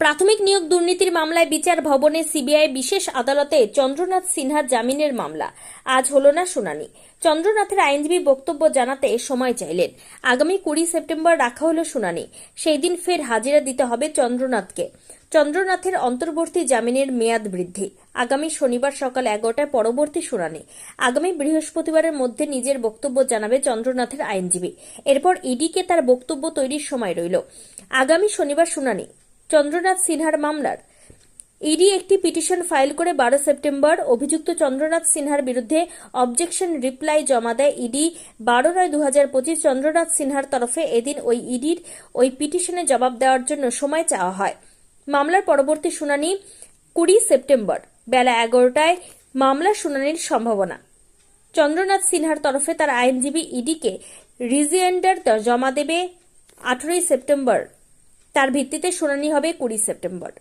প্রাথমিক নিয়োগ দুর্নীতির মামলায় বিচার ভবনে সিবিআই বিশেষ আদালতে চন্দ্রনাথ সিনহার জামিনের মামলা। আজ হল না শুনানি। চন্দ্রনাথের আইনজীবী বক্তব্য জানাতে সময় চাইলেন। আগামী কুড়ি সেপ্টেম্বর রাখা হলো শুনানি। সেই দিন ফের হাজিরা দিতে হবে চন্দ্রনাথকে। চন্দ্রনাথের অন্তর্বর্তী জামিনের মেয়াদ বৃদ্ধি। আগামী শনিবার সকাল এগারোটায় পরবর্তী শুনানি। আগামী বৃহস্পতিবারের মধ্যে নিজের বক্তব্য জানাবে চন্দ্রনাথের আইনজীবী। এরপর ইডিকে তার বক্তব্য তৈরির সময় রইল। আগামী শনিবার শুনানি। চন্দ্রনাথ সিনহার মামলার। ইডি একটি পিটিশন ফাইল করে বারো সেপ্টেম্বর অভিযুক্ত চন্দ্রনাথ সিনহার বিরুদ্ধে অবজেকশন রিপ্লাই জমা দেয় ইডি। বারো নয় দু হাজার পঁচিশ চন্দ্রনাথ সিনহার তরফে এদিন ওই ইডির ওই পিটিশনে জবাব দেওয়ার জন্য সময় চাওয়া হয়। মামলার পরবর্তী শুনানি কুড়ি সেপ্টেম্বর, বেলা এগারোটায়। মামলার শুনানির সম্ভাবনা। চন্দ্রনাথ সিনহার তরফে তার আইনজীবী ইডিকে রিজিয়েন্ডার জমা দেবে আঠেরোই সেপ্টেম্বর তার ভিত্তিতে শুনানি হবে কুড়ি সেপ্টেম্বর।